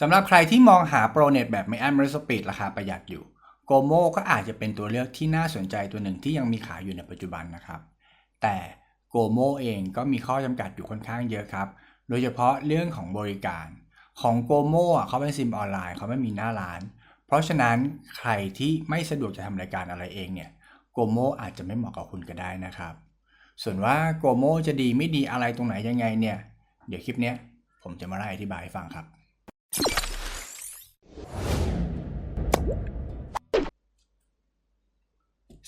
สำหรับใครที่มองหาโปรเน็ตแบบไม่อั้นบริสปีดราคาประหยัดอยู่โกโมก็อาจจะเป็นตัวเลือกที่น่าสนใจตัวหนึ่งที่ยังมีขายอยู่ในปัจจุบันนะครับ แต่โกโมเองก็มีข้อจำกัดอยู่ค่อนข้างเยอะครับ โดยเฉพาะเรื่องของบริการ ของโกโมอะเขาเป็นซิมออนไลน์เขาไม่มีหน้าร้าน เพราะฉะนั้นใครที่ไม่สะดวกจะทำรายการอะไรเองเนี่ยโกโมอาจจะไม่เหมาะกับคุณก็ได้นะครับ ส่วนว่าโกโมจะดีไม่ดีอะไรตรงไหนยังไงเนี่ย เดี๋ยวคลิปนี้ผมจะมาไล่อธิบายให้ฟังครับ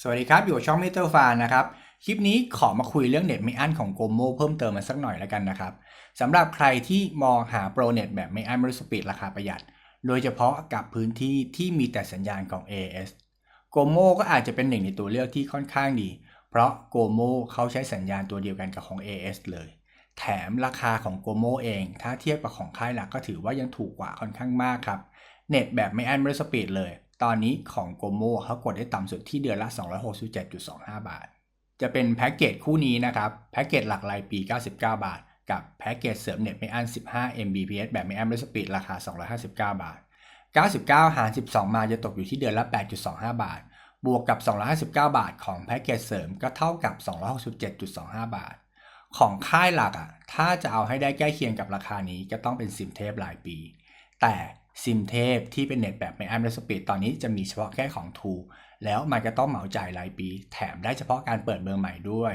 สวัสดีครับ อยู่ช่อง Meter f a n นะครับ คลิปนี้ขอมาคุยเรื่องเน็ตไม่อั้นของโกโมเพิ่มเติมมาสักหน่อยแล้วกันนะครับสำหรับใครที่มองหาโปรเน็ตแบบไม่อั้นบริสปีดราคาประหยัด โดยเฉพาะกับพื้นที่ที่มีแต่สัญญาณของ AS โกโมก็อาจจะเป็นหนึ่งในตัวเลือกที่ค่อนข้างดี เพราะโกโมเขาใช้สัญญาณตัวเดียวกันกับของ AS เลย แถมราคาของโกโมเอง ถ้าเทียบกับของค่ายหลักก็ถือว่ายังถูกกว่าค่อนข้างมากครับ เน็ตแบบไม่อันบริสปีดเลย ตอนนี้ของโกโมเขากดได้ต่ำสุดที่เดือนละ 267.25 บาท จะเป็นแพ็กเกจคู่นี้นะครับแพ็กเกจหลักรายปี 99 บาท กับแพ็กเกจเสริมเน็ตไม่อัน15 Mbps แบบไม่อันบริสปีดราคา 259 บาท 99 หาร 12 มาจะตกอยู่ที่เดือนละ 8.25 บาท บวกกับ 259 บาท ของแพ็กเกจเสริมก็เท่ากับ 267.25 บาท ของค่ายหลักอะ ถ้าจะเอาให้ได้ใกล้เคียงกับราคานี้ก็ต้องเป็นซิมเทพรายปี แต่ ซิมเทพที่เป็นเน็ตแบบไม่อั้นบริสปีดตอนนี้จะมีเฉพาะแค่ของ True แล้วมันก็ต้องเหมาจ่ายรายปี แถมได้เฉพาะการเปิดเบอร์ใหม่ด้วย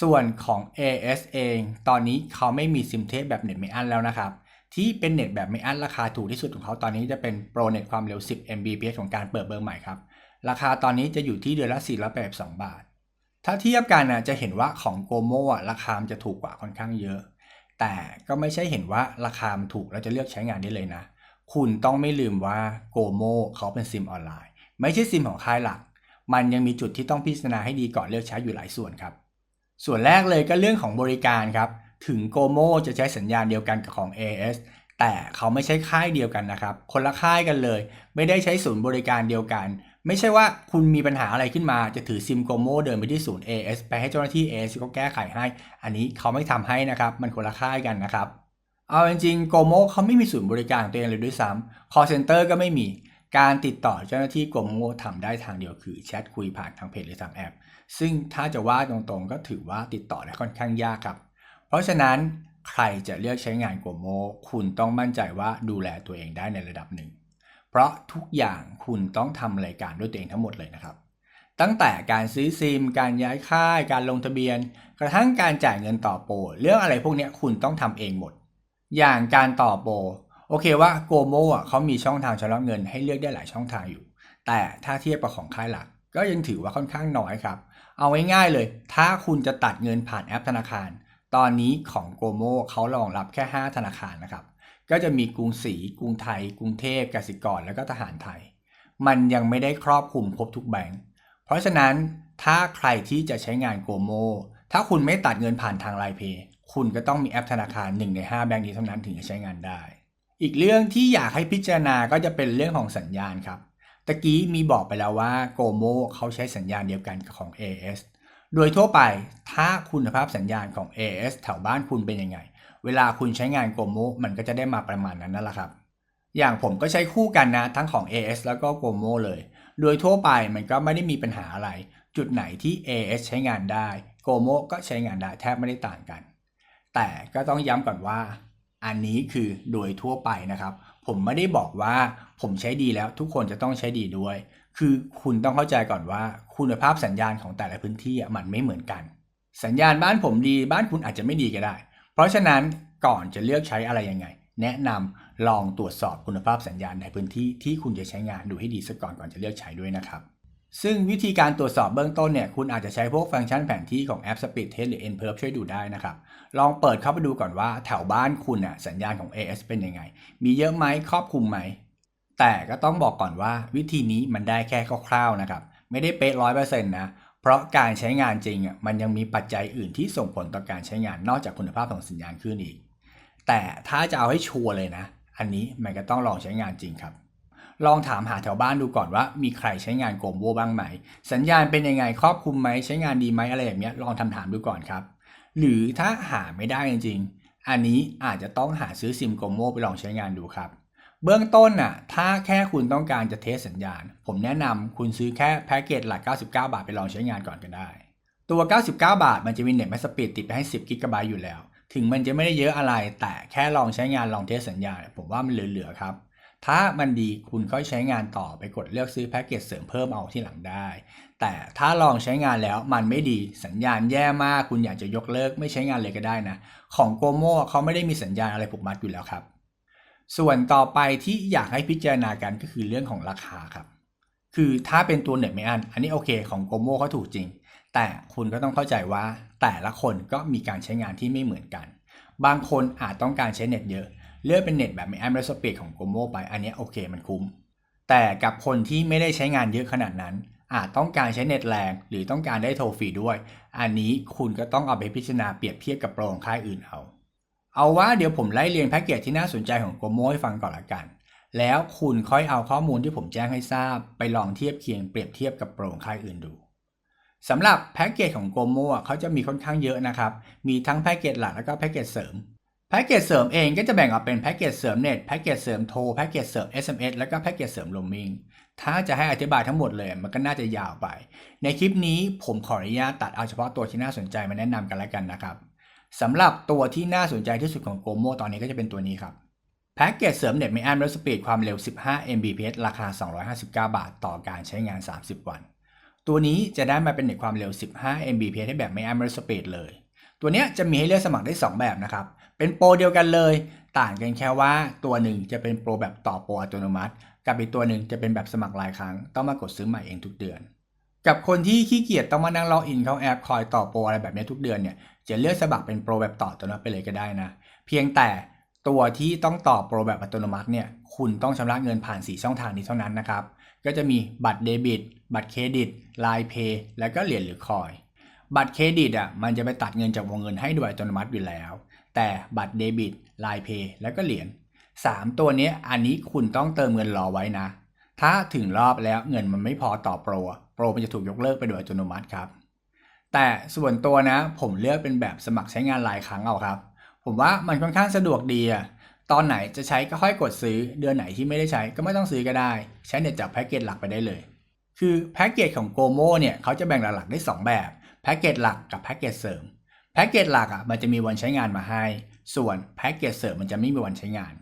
ส่วนของ AS เอง ตอนนี้เขาไม่มีซิมเทปแบบเน็ตไม่อั้นแล้วนะครับที่เป็นเน็ตแบบไม่อั้นราคาถูกที่สุดของเขาตอนนี้จะเป็นโปรเน็ตความเร็ว 10 Mbps ของการเปิดเบอร์ใหม่ครับ ราคาตอนนี้จะอยู่ที่เดือนละ 482 บาท ถ้าเทียบกันนะจะเห็นว่าของโกโมอะราคามจะถูกกว่าค่อนข้างเยอะ แต่ก็ไม่ใช่เห็นว่าราคามถูกแล้วจะเลือกใช้งานได้เลยนะ คุณต้องไม่ลืมว่าโกโมเขาเป็นซิมออนไลน์ ไม่ใช่ซิมของค่ายหลัก มันยังมีจุดที่ต้องพิจารณาให้ดีก่อนเลือกใช้อยู่หลายส่วนครับ ส่วนแรกเลยก็เรื่องของบริการครับ ถึงโกโมจะใช้สัญญาณเดียวกันกับของ AS แต่เขาไม่ใช่ค่ายเดียวกันนะครับ คนละค่ายกันเลย ไม่ได้ใช้ศูนย์บริการเดียวกัน ไม่ใช่ว่าคุณมีปัญหาอะไรขึ้นมาจะถือซิมโกโมเดินไปที่ศูนย์ AS ไปให้เจ้าหน้าที่ AS เขาแก้ไขให้ อันนี้เขาไม่ทำให้นะครับ มันคนละค่ายกันนะครับ เอาจริงๆโกโมเขาไม่มีศูนย์บริการของตัวเองเลยด้วยซ้ำ call center ก็ไม่มี การติดต่อเจ้าหน้าที่โกโมทำได้ทางเดียวคือแชทคุยผ่านทางเพจหรือทางแอป ซึ่งถ้าจะว่าตรงๆ ก็ถือว่าติดต่อได้ค่อนข้างยากครับ เพราะฉะนั้นใครจะเลือกใช้งานโกโมคุณต้องมั่นใจว่าดูแลตัวเองได้ในระดับหนึ่ง เพราะทุกอย่างคุณต้องทำรายการด้วยตัวเองทั้งหมดเลยนะครับตั้งแต่การซื้อซิม การย้ายค่าย การลงทะเบียน กระทั่งการจ่ายเงินต่อโปรเรื่องอะไรพวกนี้คุณต้องทำเองหมด อย่างการต่อโปรโอเคว่าโกโมอะเขามีช่องทางชำระเงินให้เลือกได้หลายช่องทางอยู่ แต่ถ้าเทียบกับของค่ายหลัก ก็ยังถือว่าค่อนข้างน้อยครับ เอาง่ายๆเลย ถ้าคุณจะตัดเงินผ่านแอปธนาคาร ตอนนี้ของโกโมเขารองรับแค่ 5 ธนาคารนะครับก็จะมีกรุงศรีกรุงไทย กรุงเทพกสิกรแล้วก็ทหารไทย มันยังไม่ได้ครอบคลุมครบทุกแบงก์เพราะฉะนั้นถ้าใครที่จะใช้งานโกโมถ้าคุณไม่ตัดเงินผ่านทางไลน์เพย์ คุณก็ต้องมีแอปธนาคาร 1 ใน 5 แบงก์นี้เท่านั้นถึงจะใช้งานได้ อีกเรื่องที่อยากให้พิจารณาก็จะเป็นเรื่องของสัญญาณครับตะกี้มีบอกไปแล้วว่าโกโมเขาใช้สัญญาณเดียวกันกับของ AS โดยทั่วไปถ้าคุณภาพสัญญาณของ AS แถวบ้านคุณเป็นยังไง เวลาคุณใช้งานโกโมมันก็จะได้มาประมาณนั้นนั่นแหละครับ อย่างผมก็ใช้คู่กันนะทั้งของ AS แล้วก็โกโมเลย โดยทั่วไปมันก็ไม่ได้มีปัญหาอะไร จุดไหนที่ AS ใช้งานได้โกโมก็ใช้งานได้แทบไม่ได้ต่างกัน แต่ก็ต้องย้ำก่อนว่า อันนี้คือโดยทั่วไปนะครับ ผมไม่ได้บอกว่าผมใช้ดีแล้วทุกคนจะต้องใช้ดีด้วย คือคุณต้องเข้าใจก่อนว่า คุณภาพสัญญาณของแต่ละพื้นที่มันไม่เหมือนกัน สัญญาณบ้านผมดีบ้านคุณอาจจะไม่ดีก็ได้ เพราะฉะนั้นก่อนจะเลือกใช้อะไรยังไง แนะนำลองตรวจสอบคุณภาพสัญญาณในพื้นที่ที่คุณจะใช้งานดูให้ดีซะก่อนก่อนจะเลือกใช้ด้วยนะครับ ซึ่งวิธีการตรวจสอบเบื้องต้นเนี่ย คุณอาจจะใช้พวกฟังก์ชันแผนที่ของแอป Speed Test หรือ NPerf ช่วยดูได้นะครับ ลองเปิดเข้าไปดูก่อนว่าแถวบ้านคุณน่ะสัญญาณของ AS เป็นยังไง มีเยอะไหมครอบคลุมไหม แต่ก็ต้องบอกก่อนว่าวิธีนี้มันได้แค่คร่าวๆนะครับ ไม่ได้เป๊ะร้อยเปอร์เซ็นต์นะ เพราะการใช้งานจริงอะมันยังมีปัจจัยอื่นที่ส่งผลต่อการใช้งานนอกจากคุณภาพของสัญญาณคลื่นอีก แต่ถ้าจะเอาให้ชัวร์เลยนะ อันนี้มันก็ต้องลองใช้งานจริงครับ ลองถามหาแถวบ้านดูก่อนว่ามีใครใช้งานโกมโบบ้างไหม สัญญาณเป็นยังไงครอบคลุมไหมใช้งานดีไหมอะไรอย่างเงี้ยลองทำถามดูก่อนครับ หรือถ้าหาไม่ได้จริงๆอันนี้อาจจะต้องหาซื้อซิมโกโมไปลองใช้งานดูครับ เบื้องต้นน่ะถ้าแค่คุณต้องการจะเทสสัญญาณ ผมแนะนำคุณซื้อแค่แพ็กเกจหลัก 99 บาทไปลองใช้งานก่อนก็ได้ ตัว 99 บาทมันจะมีเน็ตแมสปีดติดไปให้10กิกะไบต์อยู่แล้ว ถึงมันจะไม่ได้เยอะอะไร แต่แค่ลองใช้งานลองเทสสัญญาณผมว่ามันเหลือๆครับ ถ้ามันดีคุณก็ใช้งานต่อไปกดเลือกซื้อแพ็กเกจเสริมเพิ่มเอาที่หลังได้ แต่ถ้าลองใช้งานแล้วมันไม่ดีสัญญาณแย่มาก คุณอยากจะยกเลิกไม่ใช้งานเลยก็ได้นะ ของโกโมเขาไม่ได้มีสัญญาณอะไรผูกมัดอยู่แล้วครับ ส่วนต่อไปที่อยากให้พิจารณากันก็คือเรื่องของราคาครับ คือถ้าเป็นตัวเน็ตไม่อัน อันนี้โอเคของโกโมเขาถูกจริง แต่คุณก็ต้องเข้าใจว่าแต่ละคนก็มีการใช้งานที่ไม่เหมือนกัน บางคนอาจต้องการใช้เน็ตเยอะ เลือกเป็นเน็ตแบบไม่อันไม่สปีดของโกโมไปอันนี้โอเคมันคุ้ม แต่กับคนที่ไม่ได้ใช้งานเยอะขนาดนั้น อาจต้องการใช้เน็ตแรงหรือต้องการได้โทรฟรีด้วย อันนี้คุณก็ต้องเอาไปพิจารณาเปรียบเทียบกับโปรของค่ายอื่นเอา เอาว่าเดี๋ยวผมไล่เรียงแพ็กเกจที่น่าสนใจของโกโมให้ฟังก่อนละกัน แล้วคุณค่อยเอาข้อมูลที่ผมแจ้งให้ทราบ ไปลองเทียบเคียงเปรียบเทียบกับโปรของค่ายอื่นดูสำหรับแพ็กเกจของโกโมเขาจะมีค่อนข้างเยอะนะครับ มีทั้งแพ็กเกจหลักแล้วก็แพ็กเกจเสริม แพ็กเกจเสริมเองก็จะแบ่งออกเป็นแพ็กเกจเสริมเน็ตแพ็กเกจเสริมโทรแพ็กเกจเสริม SMS แล้วก็แพ็กเกจเสริมโรมมิงถ้าจะให้อธิบายทั้งหมดเลยมันก็น่าจะยาวไป ในคลิปนี้ผมขออนุญาตตัดเอาเฉพาะตัวที่น่าสนใจมาแนะนำกันแล้วกันนะครับสำหรับตัวที่น่าสนใจที่สุดของโกโมตอนนี้ก็จะเป็นตัวนี้ครับแพ็กเกจเสริมเน็ตไม่อั้นรถสปีดความเร็ว 15 Mbps ราคา 259 บาท ต่อการใช้งาน 30 วัน ตัวนี้จะได้มาเป็นเน็ตความเร็ว 15 Mbps ให้แบบไม่อั้นรถสปีดเลย ตัวนี้จะมีให้เลือกสมัครได้ 2 แบบนะครับ เป็นโปรเดียวกันเลย ต่างกันแค่ว่าตัวหนึ่งจะเป็นโปรแบบต่อโปรอัตโนมัติ กับอีกตัวหนึ่งจะเป็นแบบสมัครรายครั้ง ต้องมากดซื้อใหม่เองทุกเดือน กับคนที่ขี้เกียจต้องมานั่งล็อกอินเข้าแอปคอยต่อโปรอะไรแบบนี้ทุกเดือนเนี่ยจะเลือกสมัครเป็นโปรแบบต่ออัตโนมัติไปเลยก็ได้นะ เพียงแต่ตัวที่ต้องต่อโปรแบบอัตโนมัติเนี่ยคุณต้องชำระเงินผ่าน 4 ช่องทางนี้เท่านั้นนะครับ ก็จะมีบัตรเดบิต บัตรเครดิตไลน์เพย์แล้วก็เหรียญหรือคอย บัตรเครดิตอะมันจะไปตัดเงินจากวงเงินให้โดยอัตโนมัติอยู่แล้ว แต่บัตรเดบิตไลน์เพย์แล้วก็เหรียญ3 ตัวนี้อันนี้คุณต้องเติมเงินรอไว้นะ ถ้าถึงรอบแล้วเงินมันไม่พอต่อโปรอะโปรมันจะถูกยกเลิกไปโดยอัตโนมัติครับ แต่ส่วนตัวนะผมเลือกเป็นแบบสมัครใช้งานรายครั้งเอาครับ ผมว่ามันค่อนข้างสะดวกดีอะตอนไหนจะใช้ก็ค่อยกดซื้อ เดือนไหนที่ไม่ได้ใช้ก็ไม่ต้องซื้อก็ได้ ใช้เน็ตจากแพ็กเกจหลักไปได้เลย คือแพ็กเกจของโกโมเนี่ยเขาจะแบ่งหลักๆได้ 2 แบบ แพ็กเกจหลักกับแพ็กเกจเสริม แพ็กเกจหลักอะมันจะมีวันใช้งานมาให้ ส่วนแพ็กเกจเสริมมันจะไม่มีวันใช้งาน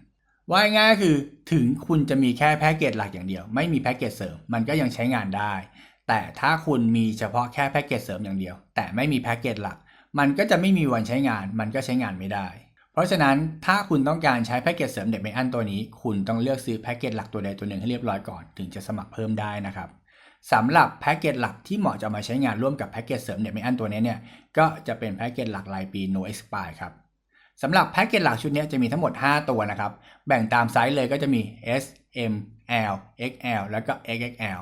ว่าง่ายคือถึงคุณจะมีแค่แพ็กเกจหลักอย่างเดียว ไม่มีแพ็กเกจเสริมมันก็ยังใช้งานได้ แต่ถ้าคุณมีเฉพาะแค่แพ็กเกจเสริมอย่างเดียว แต่ไม่มีแพ็กเกจหลัก มันก็จะไม่มีวันใช้งาน มันก็ใช้งานไม่ได้ เพราะฉะนั้นถ้าคุณต้องการใช้แพ็กเกจเสริมเด็กไม่อั้นตัวนี้ คุณต้องเลือกซื้อแพ็กเกจหลักตัวใดตัวหนึ่งให้เรียบร้อยก่อน ถึงจะสมัครเพิ่มได้นะครับ สำหรับแพ็กเกจหลักที่เหมาะจะมาใช้งานร่วมกับแพ็กเกจเสริมเน็ตไม่อั้นตัวนี้เนี่ยก็จะเป็นแพ็กเกจหลักรายปี no expire ครับสำหรับแพ็กเกจหลักชุดนี้จะมีทั้งหมด 5 ตัวนะครับ แบ่งตามไซส์เลยก็จะมี S M L XL แล้วก็ XXL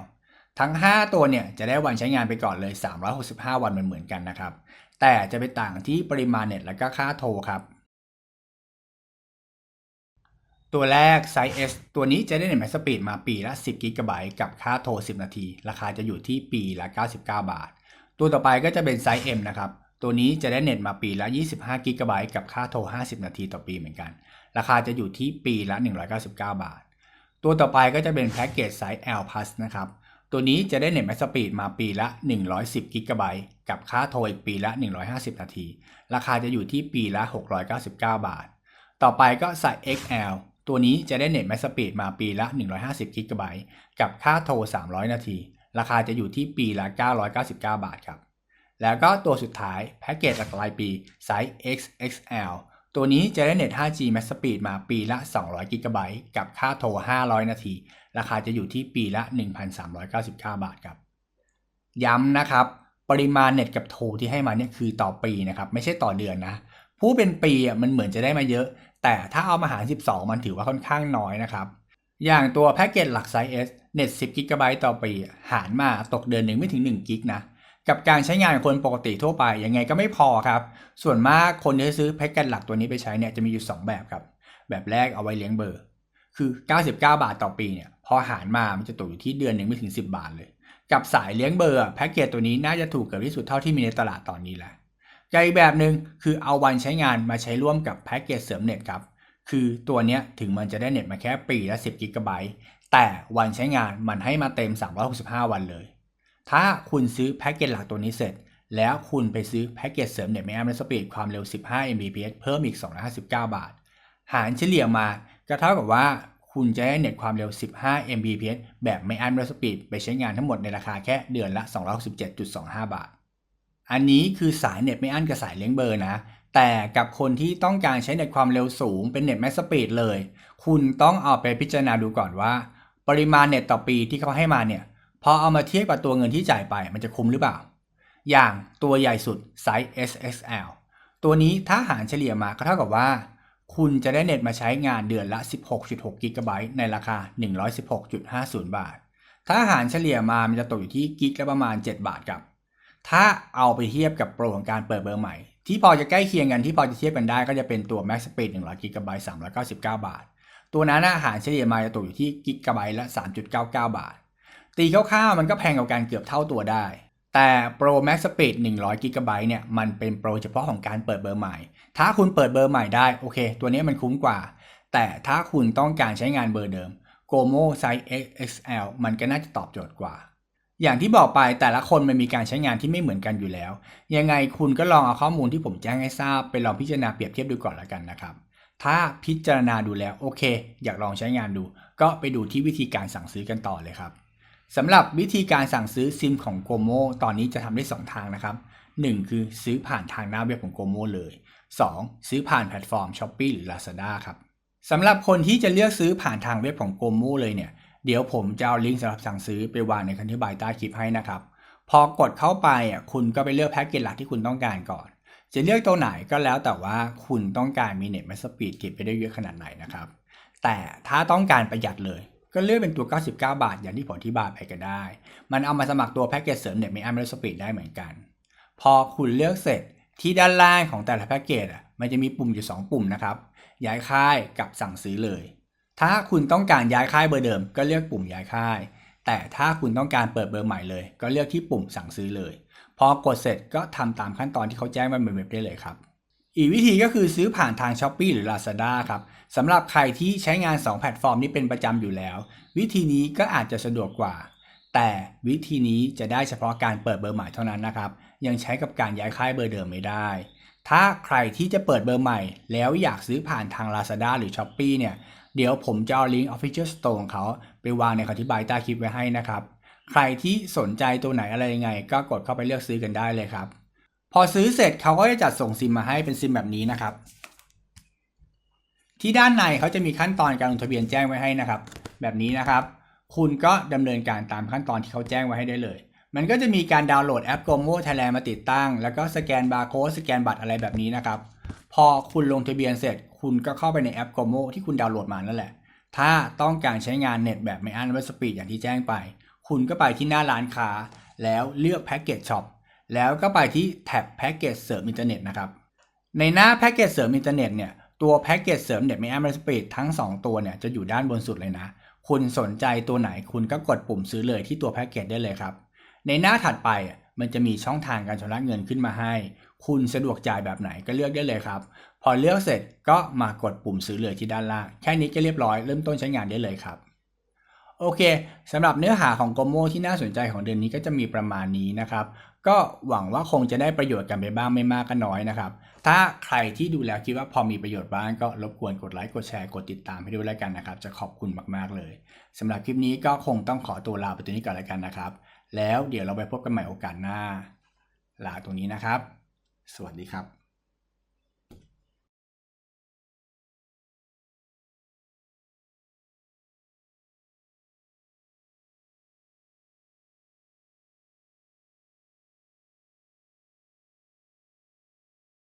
ทั้ง 5 ตัวเนี่ยจะได้วันใช้งานไปก่อนเลย 365 วันเหมือนๆกันนะครับ แต่จะไปต่างที่ปริมาณเน็ตและก็ค่าโทรครับ ตัวแรกไซส์ S ตัวนี้จะได้เน็ตแม็กสปีดมาปีละ 10 g b กับค่าโทร 10 นาที ราคาจะอยู่ที่ปีละ 99 บาท ตัวต่อไปก็จะเป็นไซส์ M นะครับ ตัวนี้จะได้เน็ตมาปีละ 25 g b กับค่าโทร 50 นาทีต่อปีเหมือนกัน ราคาจะอยู่ที่ปีละ 199 บาท ตัวต่อไปก็จะเป็นแพ็กเกจไซส์ L Plus นะครับ ตัวนี้จะได้เน็ตแม็กสปีดมาปีละ 110 g b กับค่าโทรอีกปีละ 150 นาที ราคาจะอยู่ที่ปีละ 699 บาท ต่อไปก็ไซส์ XL ตัวนี้จะได้เน็ตแมสสปีดมาปีละ 150กิกะไบต์กับค่าโทร 300 นาที ราคาจะอยู่ที่ปีละ 999 บาทครับ แล้วก็ตัวสุดท้ายแพ็กเกจหลักรายปีไซส์ XXL ตัวนี้จะได้เน็ต 5G Max Speed มาปีละ 200 กิกะไบต์กับค่าโทร 500 นาที ราคาจะอยู่ที่ปีละ 1,399 บาทครับ ย้ำนะครับ ปริมาณเน็ตกับโทรที่ให้มาเนี่ยคือต่อปีนะครับ ไม่ใช่ต่อเดือนนะ ผู้เป็นปีอะมันเหมือนจะได้มาเยอะ แต่ถ้าเอามาหาร 12 มันถือว่าค่อนข้างน้อยนะครับ อย่างตัวแพ็กเกจหลักไซส์ S เน็ต10 g b ต่อปี หารมาตกเดือนหนึ่งไม่ถึง1กิกนะกับการใช้งานคนปกติทั่วไปยังไงก็ไม่พอครับ ส่วนมากคนที่ซื้อแพ็กเกจหลักตัวนี้ไปใช้เนี่ยจะมีอยู่ 2 แบบครับ แบบแรกเอาไว้เลี้ยงเบอร์ คือ 99 บาทต่อปีเนี่ยพอหารมามันจะตกอยู่ที่เดือนหนึ่งไม่ถึง 10 บาทเลย กับสายเลี้ยงเบอร์แพ็กเกจตัวนี้น่าจะถูกเกือบที่สุดเท่าที่มีในตลาดตอนนี้แหละ กับอีกแบบหนึ่งคือเอาวันใช้งานมาใช้ร่วมกับแพ็กเกจเสริมเน็ตครับ คือตัวเนี้ยถึงมันจะได้เน็ตมาแค่ปีละ 10 กิกะไบต์แต่วันใช้งานมันให้มาเต็ม 365 วันเลย ถ้าคุณซื้อแพ็กเกจหลักตัวนี้เสร็จ แล้วคุณไปซื้อแพ็กเกจเสริมเน็ตไม่อั้นและสปีดความเร็ว 15 Mbps เพิ่มอีก 259 บาท หารเฉลี่ยมาก็เท่ากับว่าคุณจะได้เน็ตความเร็ว 15 Mbps แบบไม่อั้นและสปีดไปใช้งานทั้งหมดในราคาแค่เดือนละ 267.25 บาท อันนี้คือสายเน็ตไม่อั้นกับสายเลี้ยงเบอร์นะ แต่กับคนที่ต้องการใช้เน็ตความเร็วสูงเป็นเน็ตแม็กสปีดเลย คุณต้องเอาไปพิจารณาดูก่อนว่า ปริมาณเน็ตต่อปีที่เขาให้มาเนี่ยพอเอามาเทียบกับตัวเงินที่จ่ายไปมันจะคุ้มหรือเปล่า อย่างตัวใหญ่สุดไซส์ SXL ตัวนี้ถ้าหารเฉลี่ยมาก็เท่ากับว่า คุณจะได้เน็ตมาใช้งานเดือนละ 16.6กิกะไบต์ในราคา 116.50 บาท ถ้าหารเฉลี่ยมามันจะตกอยู่ที่กิกละประมาณ 7 บาทครับ ถ้าเอาไปเทียบกับโปรของการเปิดเบอร์ใหม่ ที่พอจะใกล้เคียงกันที่พอจะเทียบกันได้ก็จะเป็นตัว Max Speed 100 g b 399 บาท ตัวนั้นอาหารเฉลี่ยมาจะตกอยู่ที่กิกะไบต์ละ 3.99 บาท ตีคร่าวๆมันก็แพงกว่ากันเกือบเท่าตัวได้ แต่ Pro Max Speed 100 g b เนี่ยมันเป็นโปรเฉพาะของการเปิดเบอร์ใหม่ ถ้าคุณเปิดเบอร์ใหม่ได้โอเค ตัวนี้มันคุ้มกว่า แต่ถ้าคุณต้องการใช้งานเบอร์เดิม Gomo Size XL มันก็น่าจะตอบโจทย์กว่า อย่างที่บอกไปแต่ละคนมันมีการใช้งานที่ไม่เหมือนกันอยู่แล้ว ยังไงคุณก็ลองเอาข้อมูลที่ผมแจ้งให้ทราบ ไปลองพิจารณาเปรียบเทียบดูก่อนละกันนะครับ ถ้าพิจารณาดูแล้วโอเค อยากลองใช้งานดู ก็ไปดูที่วิธีการสั่งซื้อกันต่อเลยครับสำหรับวิธีการสั่งซื้อซิมของ Gomo ตอนนี้จะทำได้ 2 ทางนะครับ 1 คือซื้อผ่านทางหน้าเว็บของ Gomo เลย 2. ซื้อผ่านแพลตฟอร์ม Shopee หรือ Lazada ครับสำหรับคนที่จะเลือกซื้อผ่านทางเว็บของ Gomo เลยเนี่ย เดี๋ยวผมจะเอาลิงก์สำหรับสั่งซื้อไปวางในคันที่บายใต้คลิปให้นะครับ พอกดเข้าไปอะคุณก็ไปเลือกแพ็กเกจหลักที่คุณต้องการก่อน จะเลือกตัวไหนก็แล้วแต่ว่าคุณต้องการมีเน็ตแมสสปีดเก็บไปได้เยอะขนาดไหนนะครับ แต่ถ้าต้องการประหยัดเลย ก็เลือกเป็นตัว 99 บาท อย่างที่ผมอธิบายไปก็ได้ มันเอามาสมัครตัวแพ็กเกจเสริมเน็ตไม่อั้นแมสสปีดได้เหมือนกัน พอคุณเลือกเสร็จที่ด้านล่างของแต่ละแพ็กเกจอะมันจะมีปุ่มอยู่ 2 ปุ่มนะครับย้ายค่ายกับสั่งซื้อเลย ถ้าคุณต้องการย้ายค่ายเบอร์เดิม ก็เลือกปุ่มย้ายค่าย แต่ถ้าคุณต้องการเปิดเบอร์ใหม่เลย ก็เลือกที่ปุ่มสั่งซื้อเลย พอกดเสร็จก็ทำตามขั้นตอนที่เขาแจ้งมาบนเว็บได้เลยครับ อีกวิธีก็คือซื้อผ่านทาง s h อ p e e หรือ Lazada ครับสำหรับใครที่ใช้งาน 2 แพลตฟอร์มนี้เป็นประจำอยู่แล้ว วิธีนี้ก็อาจจะสะดวกกว่า แต่วิธีนี้จะได้เฉพาะการเปิดเบอร์ใหม่เท่านั้นนะครับยังใช้กับการย้ายค่ายเบอร์เดิมไม่ได้ ถ้าใครที่จะเปิดเบอร์ใหม่ แล้วอยากซื้อผ่านทาง Lazada หรือ s h อ p e e เนี่ย เดี๋ยวผมจะเอาลิงก์ Official Store ของเขา ไปวางในคำอธิบายใต้คลิปไว้ให้นะครับ ใครที่สนใจตัวไหนอะไรยังไง ก็กดเข้าไปเลือกซื้อกันได้เลยครับ พอซื้อเสร็จเขาก็จะจัดส่งซิมมาให้เป็นซิมแบบนี้นะครับ ที่ด้านในเขาจะมีขั้นตอนการลงทะเบียนแจ้งไว้ให้นะครับ แบบนี้นะครับ คุณก็ดำเนินการตามขั้นตอนที่เขาแจ้งไว้ให้ได้เลย มันก็จะมีการดาวน์โหลดแอป Gomo Thailand มาติดตั้ง แล้วก็สแกนบาร์โค้ดสแกนบัตรอะไรแบบนี้นะครับ พอคุณลงทะเบียนเสร็จ คุณก็เข้าไปในแอป Gomo ที่คุณดาวน์โหลดมานั่นแหละ ถ้าต้องการใช้งานเน็ตแบบไม่อั้นและสปีดอย่างที่แจ้งไป คุณก็ไปที่หน้าร้านค้า แล้วเลือกแพ็กเกจช็อปแล้วก็ไปที่แท็บแพ็กเกจเสริมอินเทอร์เน็ตนะครับ ในหน้าแพ็กเกจเสริมอินเทอร์เน็ตเนี่ยตัวแพ็กเกจเสริมเน็ตไม่อั้นและสปีดทั้ง 2 ตัวเนี่ยจะอยู่ด้านบนสุดเลยนะ คุณสนใจตัวไหนคุณก็กดปุ่มซื้อเลยที่ตัวแพ็กเกจได้เลยครับ ในหน้าถัดไปมันจะมีช่องทางการชำระเงินขึ้นมาให้ คุณสะดวกจ่ายแบบไหนก็เลือกได้เลยครับ พอเลือกเสร็จก็มากดปุ่มซื้อเลยที่ด้านล่าง แค่นี้ก็เรียบร้อยเริ่มต้นใช้งานได้เลยครับ โอเคสำหรับเนื้อหาของโกโมที่น่าสนใจของเดือนนี้ก็จะมีประมาณนี้นะครับ ก็หวังว่าคงจะได้ประโยชน์กันไปบ้างไม่มากก็น้อยนะครับ ถ้าใครที่ดูแล้วคิดว่าพอมีประโยชน์บ้างก็รบกวนกดไลค์กดแชร์กดติดตามให้ด้วยแล้วกันนะครับ จะขอบคุณมากๆเลยสำหรับคลิปนี้ก็คงต้องขอตัวลาไปตัวนี้ก่อนแล้วกันนะครับ แล้วเดี๋ยวเราไปพบกันใหม่โอกาสหน้า ลาตรงนี้นะครับ สวัสดีครับ